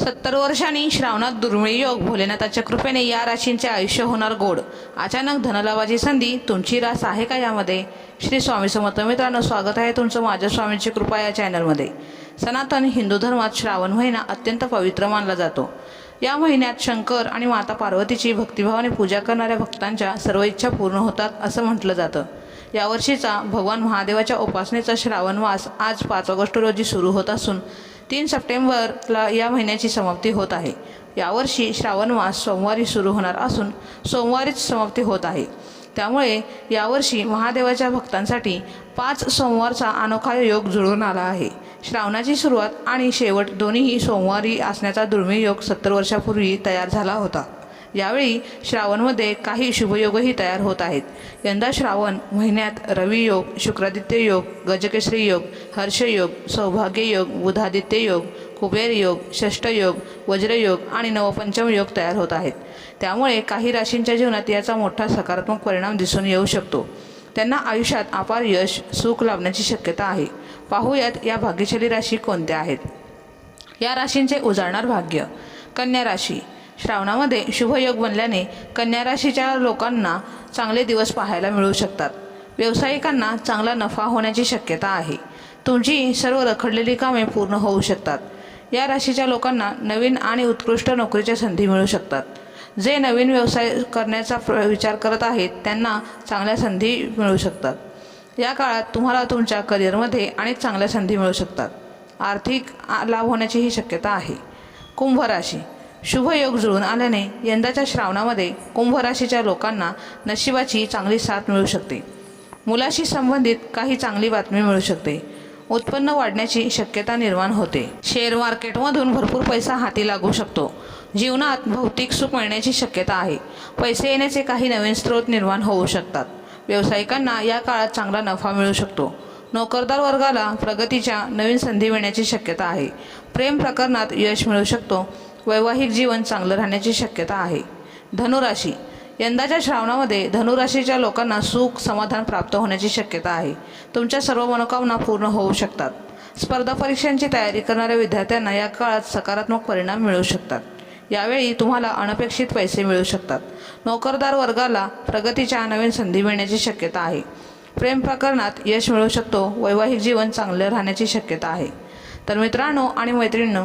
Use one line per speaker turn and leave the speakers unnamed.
सत्तर वर्षांनी श्रावणात दुर्मिळ योग भोलेनाथाच्या कृपेने या राशींचे आयुष्य होणार गोड. अचानक धनलाभाची संधी तुमची रास आहे का यामध्ये? श्री स्वामी समर्थ मित्रांनो स्वागत आहे तुमचं माझ्या स्वामींची कृपा या चॅनलमध्ये. सनातन हिंदू धर्मात श्रावण महिना अत्यंत पवित्र मानला जातो. या महिन्यात शंकर आणि माता पार्वतीची भक्तिभावाने पूजा करणाऱ्या भक्तांच्या सर्व इच्छा पूर्ण होतात असं म्हटलं जातं. यावर्षीचा भगवान महादेवाच्या उपासनेचा श्रावणवास आज पाच ऑगस्ट रोजी सुरू होत असून तीन सप्टेंबरला या महिन्याची समाप्ती होत आहे. यावर्षी श्रावण मास सोमवारी सुरू होणार असून सोमवारीच समाप्ती होत आहे. त्यामुळे यावर्षी महादेवाच्या भक्तांसाठी पाच सोमवारचा अनोखा योग जुळून आला आहे. श्रावणाची सुरुवात आणि शेवट दोन्हीही सोमवारी असण्याचा दुर्मिळ योग सत्तर वर्षापूर्वी तयार झाला होता. यावेळी श्रावणमध्ये काही शुभयोगही तयार होत आहेत. यंदा श्रावण महिन्यात रवी योग शुक्रादित्य योग गजकेसरी योग हर्षयोग सौभाग्य योग बुधादित्य योग कुबेर योग षष्टयोग वज्रयोग आणि नवपंचम योग तयार होत आहेत. त्यामुळे काही राशींच्या जीवनात याचा मोठा सकारात्मक परिणाम दिसून येऊ शकतो. त्यांना आयुष्यात अपार यश सुख लाभण्याची शक्यता आहे. पाहूयात या भाग्यशाली राशी कोणत्या आहेत. या राशींचे उजाळणार भाग्य. कन्या राशी. श्रावणामध्ये शुभयोग बनल्याने कन्या राशीच्या लोकांना चांगले दिवस पाहायला मिळू शकतात. व्यावसायिकांना चांगला नफा होण्याची शक्यता आहे. तुमची सर्व रखडलेली कामे पूर्ण होऊ शकतात. या राशीच्या लोकांना नवीन आणि उत्कृष्ट नोकरीच्या संधी मिळू शकतात. जे नवीन व्यवसाय करण्याचा प्र- विचार करत आहेत त्यांना चांगल्या संधी मिळू शकतात. या काळात तुम्हाला तुमच्या करिअरमध्ये अनेक चांगल्या संधी मिळू शकतात. आर्थिक लाभ होण्याचीही शक्यता आहे. कुंभ राशी. शुभयोग जुळून आल्याने यंदाच्या श्रावणामध्ये कुंभराशीच्या लोकांना नशिबाची चांगली साथ मिळू शकते. मुलाशी संबंधित काही चांगली बातमी मिळू शकते. उत्पन्न वाढण्याची शक्यता निर्माण होते. शेअर मार्केटमधून भरपूर पैसा हाती लागू शकतो. जीवनात भौतिक सुख मिळण्याची शक्यता आहे. पैसे येण्याचे काही नवीन स्रोत निर्माण होऊ शकतात. व्यावसायिकांना या काळात चांगला नफा मिळू शकतो. नोकरदार वर्गाला प्रगतीच्या नवीन संधी मिळण्याची शक्यता आहे. प्रेम प्रकरणात यश मिळू शकतो. वैवाहिक जीवन चांगलं राहण्याची शक्यता आहे. धनुराशी. यंदाच्या श्रावणामध्ये धनुराशीच्या लोकांना सुख समाधान प्राप्त होण्याची शक्यता आहे. तुमच्या सर्व मनोकामना पूर्ण होऊ शकतात. स्पर्धा परीक्षांची तयारी करणाऱ्या विद्यार्थ्यांना या काळात सकारात्मक परिणाम मिळू शकतात. यावेळी तुम्हाला अनपेक्षित पैसे मिळू शकतात. नोकरदार वर्गाला प्रगतीच्या नवीन संधी मिळण्याची शक्यता आहे. प्रेम प्रकरणात यश मिळू शकतो. वैवाहिक जीवन चांगले राहण्याची शक्यता आहे. तर मित्रांनो आणि मैत्रिणींनो